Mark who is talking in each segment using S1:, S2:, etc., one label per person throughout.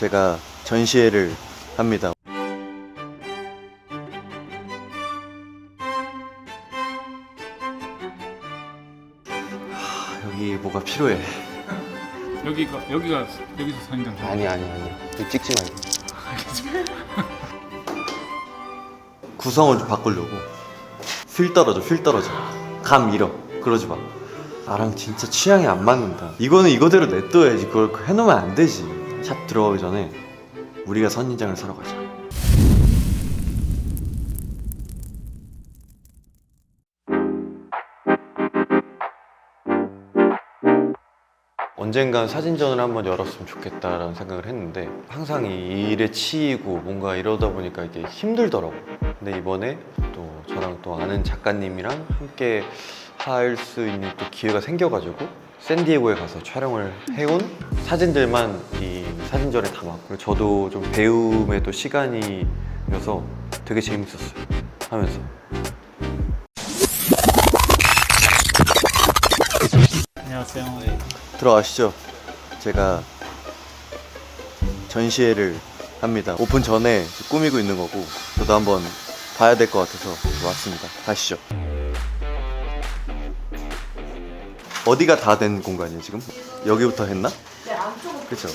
S1: 제가 전시회를 합니다. 하, 여기 뭐가 필요해.
S2: 여기가 여기가 여기서 좀.
S1: 아니 아니 아니. 이거 찍지 말고. 구성을 좀 바꾸려고. 필 떨어져, 필 떨어져. 감 잃어. 그러지 마. 나랑 진짜 취향이 안 맞는다. 이거는 이거대로 냅둬야지. 그걸 해놓으면 안 되지. 샵 들어가기 전에 우리가 선인장을 사러 가자. 언젠간 사진전을 한번 열었으면 좋겠다라는 생각을 했는데 항상 이 일에 치이고 뭔가 이러다 보니까 이게 힘들더라고. 근데 이번에 또 저랑 또 아는 작가님이랑 함께 할 수 있는 또 기회가 생겨가지고 샌디에고에 가서 촬영을 해온 사진들만 이 사진전에 담았고 그리고 저도 좀 배움의 또 시간이어서 되게 재밌었어요 하면서
S2: 안녕하세요.
S1: 들어가시죠. 제가 전시회를 합니다. 오픈 전에 꾸미고 있는 거고 저도 한번 봐야 될 것 같아서 왔습니다. 가시죠. 어디가 다 된 공간이에요 지금? 여기부터 했나?
S3: 네, 안쪽은
S1: 그렇죠.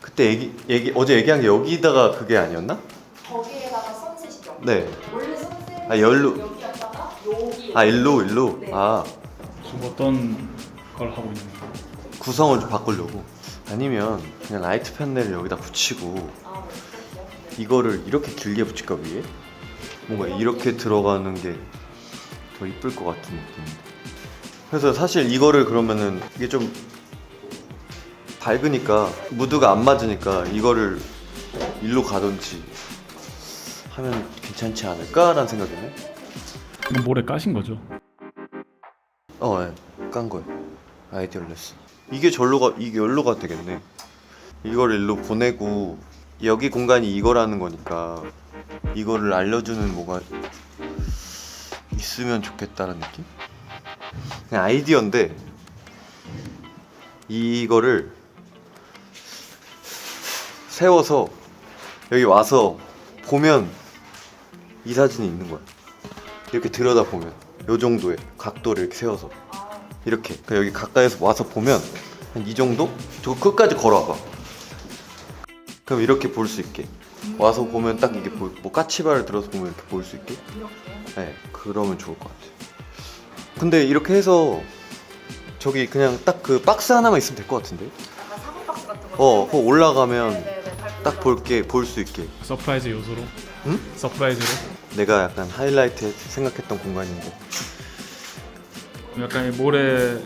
S1: 그때 얘기, 얘기 어제 얘기한 게 여기다가 그게 아니었나?
S3: 거기에다가 선셋이죠.
S1: 네.
S3: 원래 선셋
S1: 아, 열로.
S3: 여기였다가 여기
S1: 아 일로 일로.
S3: 네.
S1: 아
S2: 지금 어떤 걸 하고 있는 거예요?
S1: 구성을 좀 바꾸려고. 아니면 그냥 라이트 패널을 여기다 붙이고
S3: 아, 네. 그렇죠.
S1: 이거를 이렇게 길게 붙일까 위에? 뭔가 이렇게 들어가는 게 더 이쁠 것 같은 느낌. 그래서 사실 이거를 그러면은 이게 좀 밝으니까 무드가 안 맞으니까 이거를 일로 가든지 하면 괜찮지 않을까라는 생각이네.
S2: 이거 모래 까신 거죠?
S1: 어, 예. 깐 거예요. 아이디어 레슨. 이게 절로 가, 이게 열로 가 되겠네. 이걸 일로 보내고 여기 공간이 이거라는 거니까 이거를 알려주는 뭐가 있으면 좋겠다는 느낌? 그냥 아이디어인데 이거를 세워서 여기 와서 보면 이 사진이 있는 거야. 이렇게 들여다 보면 요 정도의 각도를 이렇게 세워서 이렇게 그러니까 여기 가까이서 와서 보면 한 이 정도? 저 끝까지 걸어와봐 그럼 이렇게 볼 수 있게 와서 보면 딱 이게 보이, 뭐 까치발을 들어서 보면 이렇게 볼 수 있게. 네 그러면 좋을 것 같아요 근데 이렇게 해서 저기 그냥 딱 그 박스 하나만 있으면 될 것 같은데
S3: 약간 사고 박스 같은 거.
S1: 어 그거 올라가면
S3: 네네네.
S1: 딱 볼 게 볼 수 있게
S2: 서프라이즈 요소로?
S1: 응?
S2: 서프라이즈로?
S1: 내가 약간 하이라이트 생각했던 공간인데
S2: 약간 이 모래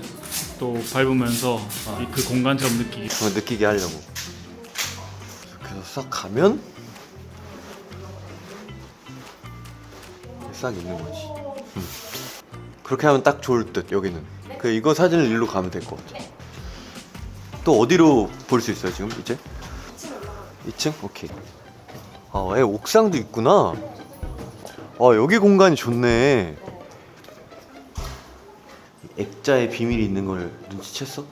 S2: 또 밟으면서 이 그 공간처럼 느끼기.
S1: 그거 느끼게 하려고 그래서 싹 가면 싹 있는 거지 음. 그렇게 하면 딱 좋을 듯 여기는 그 이거 사진을 일로 가면 될 것 같아 또 어디로 볼 수 있어요 지금 이제? 2층? 오케이 아애 옥상도 있구나 아 여기 공간이 좋네 액자의 비밀이 있는 걸 눈치챘어?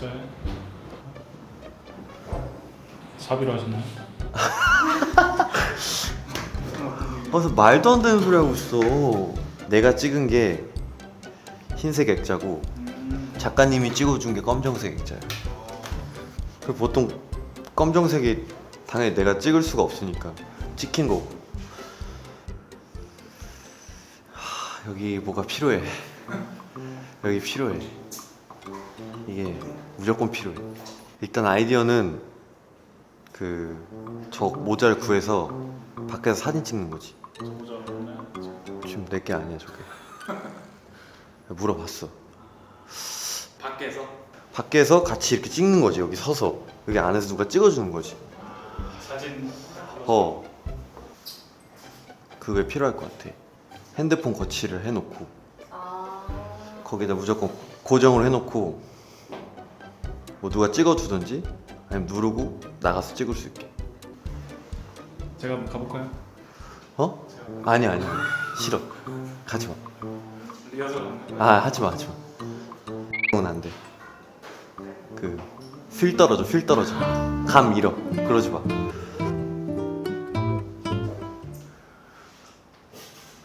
S2: 네. 사비로 하셨나요?
S1: 어서 말도 안 되는 소리 하고 있어. 내가 찍은 게 흰색 액자고 작가님이 찍어준 게 검정색 액자야. 그 보통 검정색이 당연히 내가 찍을 수가 없으니까 찍힌 거고. 하, 여기 뭐가 필요해. 여기 필요해. 이게 무조건 필요해. 일단 아이디어는 그 저 모자를 구해서 밖에서 사진 찍는 거지. 지금 내게 아니야 저게. 물어봤어.
S2: 밖에서?
S1: 밖에서 같이 이렇게 찍는 거지 여기 서서 여기 안에서 누가 찍어주는 거지.
S2: 사진
S1: 어. 그게 필요할 것 같아. 핸드폰 거치를 해놓고
S3: 아.
S1: 거기다 무조건 고정을 해놓고 뭐 누가 찍어주든지 아니면 누르고 나가서 찍을 수 있게.
S2: 제가 한번 가볼까요?
S1: 어? 아니 아니 싫어. 가지 마. 아 하지 마 하지 마. 그건 안 돼. 그필 떨어져 필 떨어져. 감 잃어. 그러지 마.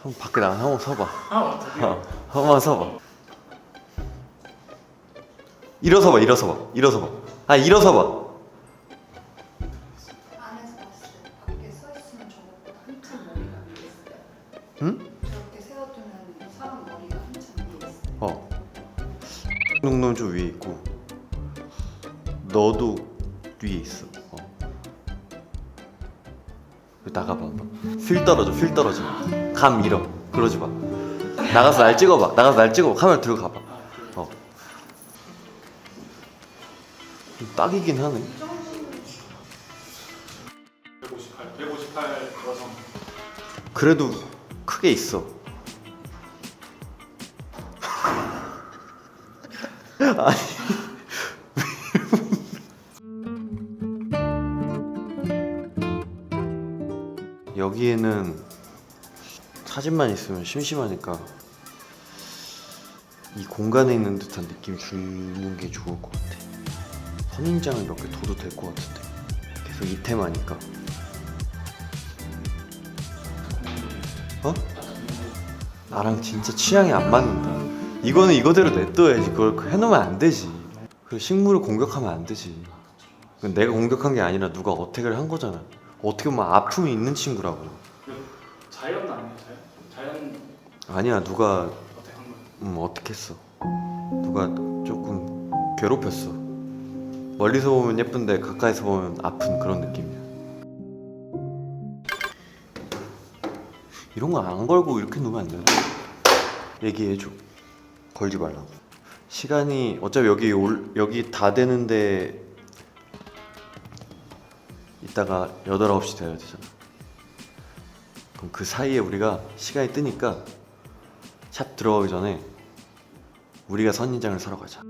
S1: 한 번 밖에 나가 한번 서봐. 어, 한번 서봐. 일어서 봐 일어서 봐. 일어서 봐 아 일어서 봐
S3: 어.
S1: 정도는 좀 위에 있고 너도 위에 있어. 어. 나가봐. 필 떨어져, 필 떨어져. 감 잃어. 그러지 마. 나가서 날 찍어봐. 나가서 날 찍어봐. 카메라 들고 가봐. 어. 딱이긴 하네.
S2: 158, 158 여성.
S1: 그래도 크게 있어. 여기에는 사진만 있으면 심심하니까 이 공간에 있는 듯한 느낌 주는 게 좋을 것 같아. 선인장을 몇 개 둬도 될 것 같은데. 계속 이 테마니까. 어? 나랑 진짜 취향이 안 맞는다. 이거는 이거대로 냅둬야지. 그걸 해놓으면 안 되지. 그 식물을 공격하면 안 되지. 내가 공격한 게 아니라 누가 어택을 한 거잖아. 어떻게 보면 아픔이 있는 친구라고.
S2: 자연 아니에요? 자연? 자연
S1: 아니야, 누가
S2: 어떻게 한 거예요?
S1: 음, 어떻게 했어? 누가 조금 괴롭혔어. 멀리서 보면 예쁜데 가까이서 보면 아픈 그런 느낌이야. 이런 거 안 걸고 이렇게 놓으면 안 되나? 얘기해줘. 걸지 말라고. 시간이 어차피 여기 올 여기 다 되는데 이따가 8, 9시 돼야 되잖아. 그럼 그 사이에 우리가 시간이 뜨니까 샵 들어가기 전에 우리가 선인장을 사러 가자.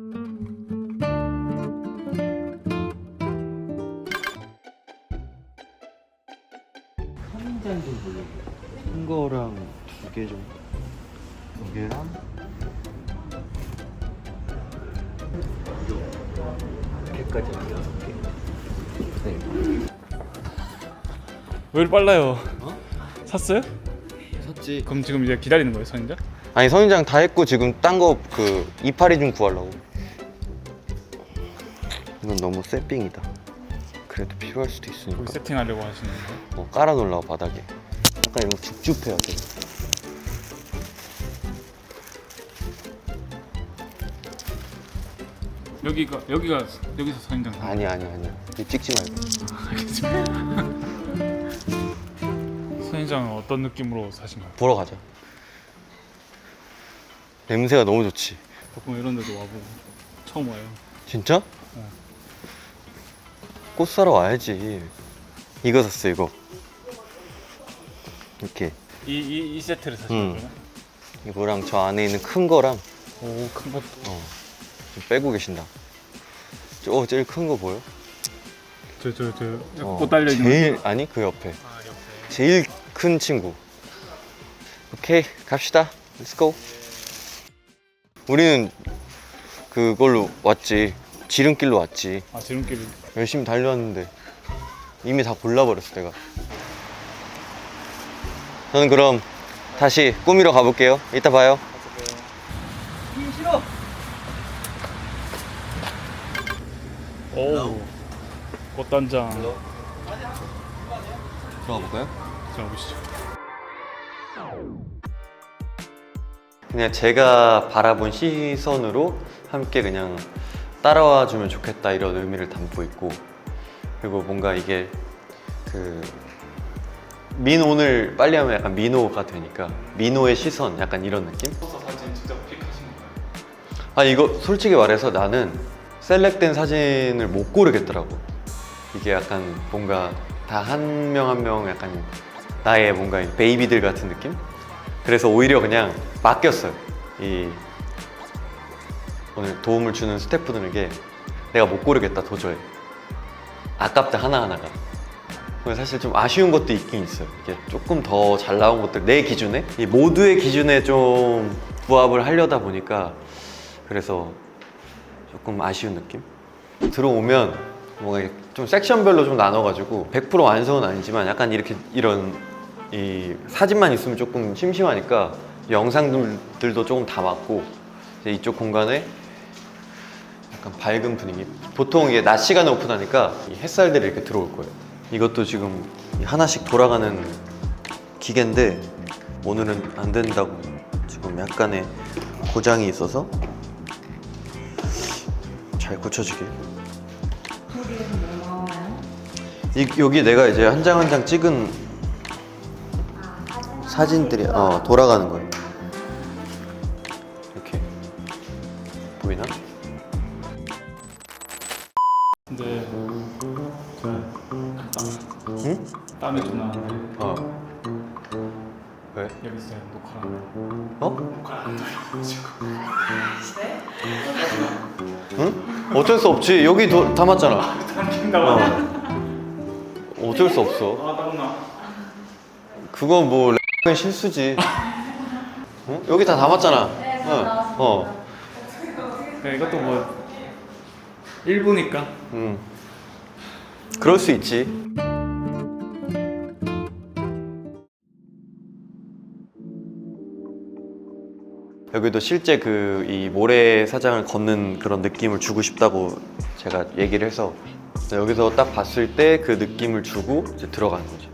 S2: 왜 이렇게 빨라요?
S1: 어?
S2: 샀어요?
S1: 샀지.
S2: 그럼 지금 이제 기다리는 거예요, 선인자?
S1: 아니 선인장 다 했고 지금 딴 거 그 이파리 좀 구하려고. 이건 너무 세핑이다. 그래도 필요할 수도 있으니까.
S2: 거기 세팅하려고 하시는 거예요?
S1: 뭐 깔아놓으려고 바닥에. 약간 이런 거 줍줍해야 돼.
S2: 여기가 여기가 여기서 선인장
S1: 아니야 아니야. 이거 찍지 말고.
S2: 선인장은 어떤 느낌으로 사신가요?
S1: 보러 가자. 냄새가 너무 좋지.
S2: 가끔 이런 데도 와보고 처음 와요.
S1: 진짜?
S2: 어.
S1: 꽃 사러 와야지. 이거 샀어 이거. 이렇게
S2: 이 이 이 세트를 사신
S1: 음.
S2: 거예요?
S1: 이거랑 저 안에 있는 큰 거랑
S2: 오, 큰 것.
S1: 어, 좀 빼고 계신다. 저 제일 큰 거 보여?
S2: 저 저 저
S1: 어,
S2: 꽃 달려 있는.
S1: 제일 아니 그 옆에
S2: 아, 옆에.
S1: 제일 큰 친구. 오케이 갑시다. Let's go. 우리는 그걸로 왔지. 지름길로 왔지.
S2: 아, 지름길.
S1: 열심히 달려왔는데 이미 다 골라버렸어 내가. 저는 그럼 다시 꾸미러 가볼게요. 이따 봐요.
S2: 오. 꽃단장.
S1: 들어가 볼까요?
S2: 들어보시죠.
S1: 그냥 제가 바라본 시선으로 함께 그냥 따라와 주면 좋겠다 이런 의미를 담고 있고 그리고 뭔가 이게 그 민온을 빨리 하면 약간 민호가 되니까 민호의 시선 약간 이런 느낌?
S2: 사진 직접 픽하신 건가요?
S1: 아 이거 솔직히 말해서 나는 셀렉된 사진을 못 고르겠더라고 이게 약간 뭔가 다 한 명 한명 약간 나의 뭔가 이 베이비들 같은 느낌? 그래서 오히려 그냥 맡겼어요. 이 오늘 도움을 주는 스태프들에게 내가 못 고르겠다 도저히. 아깝다 하나하나가. 사실 좀 아쉬운 것도 있긴 있어요. 이게 조금 더 잘 나온 것들 내 기준에? 이 모두의 기준에 좀 부합을 하려다 보니까 그래서 조금 아쉬운 느낌? 들어오면 뭔가 좀 섹션별로 좀 나눠가지고 100% 완성은 아니지만 약간 이렇게 이런 이 사진만 있으면 조금 심심하니까 영상들도 조금 담았고 이제 이쪽 공간에 약간 밝은 분위기. 보통 이게 낮 시간에 오픈하니까 이 햇살들이 이렇게 들어올 거예요. 이것도 지금 하나씩 돌아가는 기계인데 오늘은 안 된다고 지금 약간의 고장이 있어서 잘 고쳐지길.
S3: 이,
S1: 여기 내가 이제 한 장 한 장 찍은
S3: 아, 사진
S1: 사진들이 어, 돌아가는 거예요. 이렇게 보이나?
S2: 근데 그
S1: 응?
S2: 땀이 좀 나는데
S1: 어. 왜?
S2: 여기 있어요 녹화랑
S1: 어?
S2: 녹화 안 돼가지고
S1: 응? 어쩔 수 없지. 여기 도, 담았잖아.
S2: 담긴다고
S1: 어. 어쩔 수 없어.
S2: 아 땀나
S1: 그건 뭐 X는 실수지. 응? 여기 다 담았잖아. 어. 어.
S2: 그러니까 이것도 뭐 일부니까
S1: 음. 그럴 수 있지. 여기도 실제 그 이 모래사장을 걷는 그런 느낌을 주고 싶다고 제가 얘기를 해서 여기서 딱 봤을 때 그 느낌을 주고 이제 들어가는 거죠.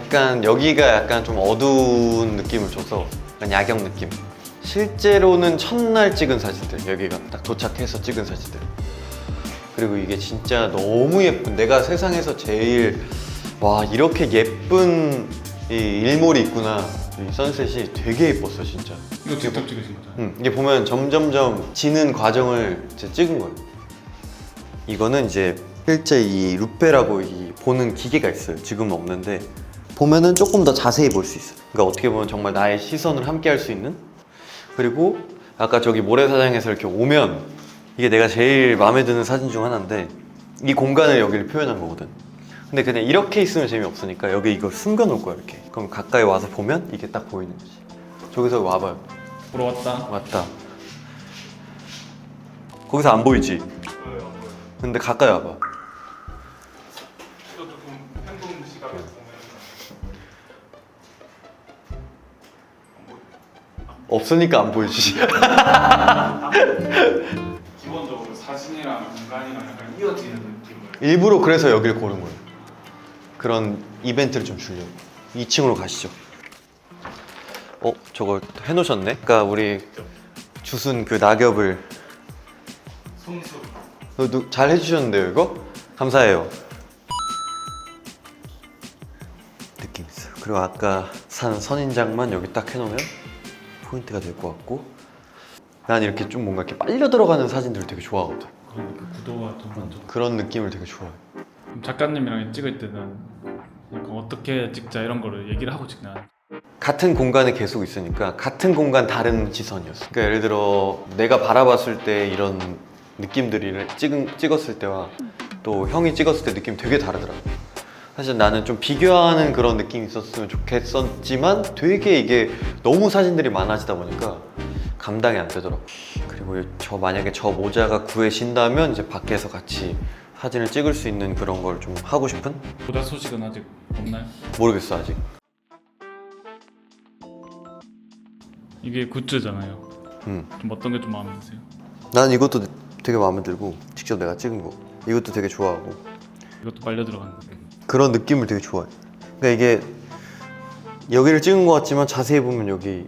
S1: 약간 여기가 약간 좀 어두운 느낌을 줘서 약간 야경 느낌. 실제로는 첫날 찍은 사진들 여기가 딱 도착해서 찍은 사진들. 그리고 이게 진짜 너무 예쁜 내가 세상에서 제일 와 이렇게 예쁜 이 일몰이 있구나 이 선셋이 되게 예뻤어 진짜.
S2: 이거 직접 찍으신 거죠?
S1: 음, 이게 보면 점점점 지는 과정을 이제 찍은 거예요. 이거는 이제 실제 이 루페라고 이 보는 기계가 있어요. 지금은 없는데 보면은 조금 더 자세히 볼 수 있어요. 그러니까 어떻게 보면 정말 나의 시선을 함께 할 수 있는 그리고 아까 저기 모래사장에서 이렇게 오면 이게 내가 제일 마음에 드는 사진 중 하나인데 이 공간을 여기를 표현한 거거든. 근데 그냥 이렇게 있으면 재미없으니까 여기 이걸 숨겨 놓을 거야 이렇게. 그럼 가까이 와서 보면 이게 딱 보이는 거지. 저기서 와봐요.
S2: 보러 왔다
S1: 맞다. 거기서 안 보이지? 근데 가까이 와봐.
S2: 시각에서 보면
S1: 없으니까 안 보이지.
S2: 기본적으로 사진이랑 공간이랑 약간 이어지는 느낌을
S1: 일부러 그래서 여길 고른 거예요. 그런 이벤트를 좀 주려고. 2층으로 가시죠. 어, 저걸 해놓으셨네? 그러니까 우리 주순 그 낙엽을
S2: 손수
S1: 어, 누- 잘 해주셨는데요, 이거? 감사해요. 느낌 있어요. 그리고 아까 산 선인장만 여기 딱 해놓으면 포인트가 될 것 같고 난 이렇게 좀 뭔가 이렇게 빨려 들어가는 사진들을 되게 좋아하거든.
S2: 그 구도가 좀 먼저
S1: 그런 느낌을 되게 좋아해.
S2: 작가님이랑 찍을 때는 약간 어떻게 찍자 이런 거를 얘기를 하고 찍나
S1: 같은 공간에 계속 있으니까 같은 공간 다른 지선이었어. 그러니까 예를 들어 내가 바라봤을 때 이런 느낌들을 찍은, 찍었을 때와 또 형이 찍었을 때 느낌 되게 다르더라고. 사실 나는 좀 비교하는 그런 느낌이 있었으면 좋겠었지만 되게 이게 너무 사진들이 많아지다 보니까 감당이 안 되더라고. 그리고 저 만약에 저 모자가 구해진다면 이제 밖에서 같이 사진을 찍을 수 있는 그런 걸 좀 하고 싶은?
S2: 보다 소식은 아직 없나요?
S1: 모르겠어 아직.
S2: 이게 굿즈잖아요
S1: 음.
S2: 좀 어떤 게 좀 마음에 드세요?
S1: 난 이것도 되게 마음에 들고 직접 내가 찍은 거 이것도 되게 좋아하고
S2: 이것도 빨려 들어가는 거
S1: 그런 느낌을 되게 좋아해 그러니까 이게 여기를 찍은 것 같지만 자세히 보면 여기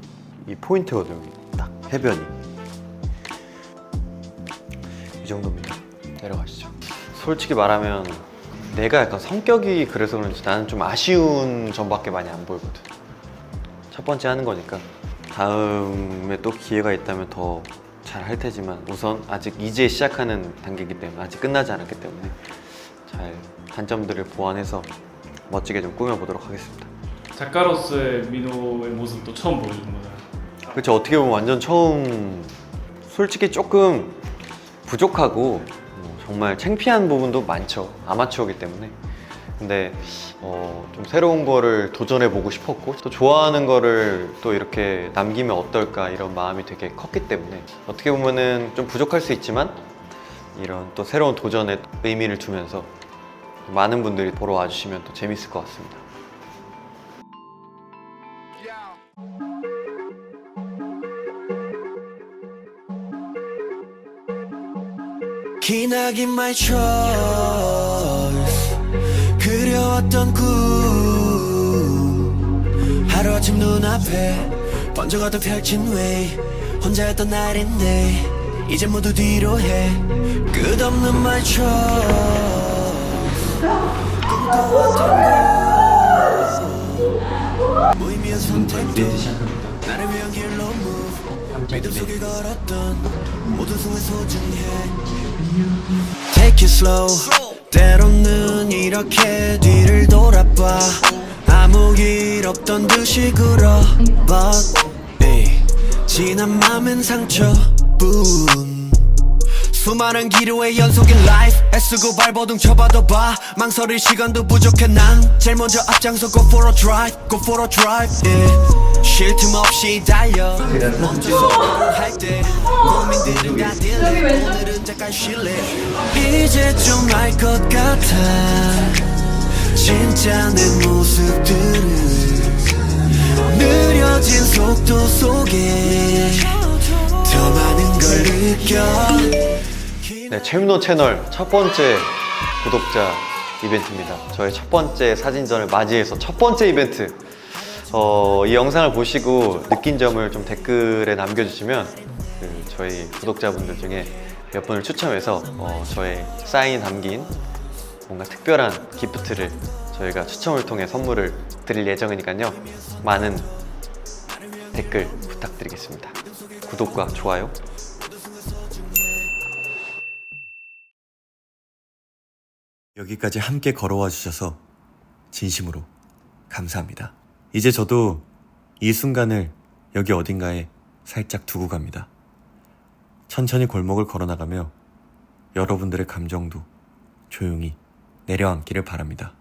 S1: 이 포인트거든 여기 딱 해변이 이 정도입니다 내려가시죠 솔직히 말하면 내가 약간 성격이 그래서 그런지 나는 좀 아쉬운 점밖에 많이 안 보이거든. 첫 번째 하는 거니까. 다음에 또 기회가 있다면 더 잘 할 테지만 우선 아직 이제 시작하는 단계이기 때문에 아직 끝나지 않았기 때문에 잘 단점들을 보완해서 멋지게 좀 꾸며보도록 하겠습니다.
S2: 작가로서의 민호의 모습 도 처음 보여주는 거잖아요
S1: 그렇죠 어떻게 보면 완전 처음 솔직히 조금 부족하고 뭐 정말 창피한 부분도 많죠. 아마추어기 때문에. 근데 어, 좀 새로운 거를 도전해 보고 싶었고 또 좋아하는 거를 또 이렇게 남기면 어떨까 이런 마음이 되게 컸기 때문에. 어떻게 보면은 좀 부족할 수 있지만 이런 또 새로운 도전에 의미를 두면서 많은 분들이 보러 와주시면 또 재밌을 것 같습니다.
S4: 기나긴 my choice. 그려왔던 꿈. 하루아침 눈앞에 번져가던 펼친 way 혼자였던 날인데 이제 모두 뒤로 해. 끝없는 my choice. 꿈꿔왔던 것 무의미한 선택도 나를 위한 길로 move. 믿음 속에 걸었던 모든 순간 소중해. Take it slow. 때로는 이렇게 뒤를 돌아봐. 아무 일 없던 듯이 에이, 지난 맘은 상처뿐. 수많은 기류의 연속인 life. 애쓰고 발버둥 쳐봐도 봐. 망설일 시간도 부족해. 난 제일 먼저 앞장서 go for a drive go for a drive yeah. 쉴 틈 없이 달려 멈춰서 할때 고민들은 다 들래 오늘은 잠깐 쉴래 이제 좀 알 것 같아 진짜 내 모습들을 느려진 속도 속에 더 많은 걸 느껴
S1: 네, 최민호 채널 첫 번째 구독자 이벤트입니다. 저의 첫 번째 사진전을 맞이해서 첫 번째 이벤트. 어, 이 영상을 보시고 느낀 점을 좀 댓글에 남겨주시면 그 저희 구독자분들 중에 몇 분을 추첨해서 어, 저의 사인이 담긴 뭔가 특별한 기프트를 저희가 추첨을 통해 선물을 드릴 예정이니까요. 많은 댓글 부탁드리겠습니다. 구독과 좋아요
S5: 여기까지 함께 걸어와 주셔서 진심으로 감사합니다. 이제 저도 이 순간을 여기 어딘가에 살짝 두고 갑니다. 천천히 골목을 걸어나가며 여러분들의 감정도 조용히 내려앉기를 바랍니다.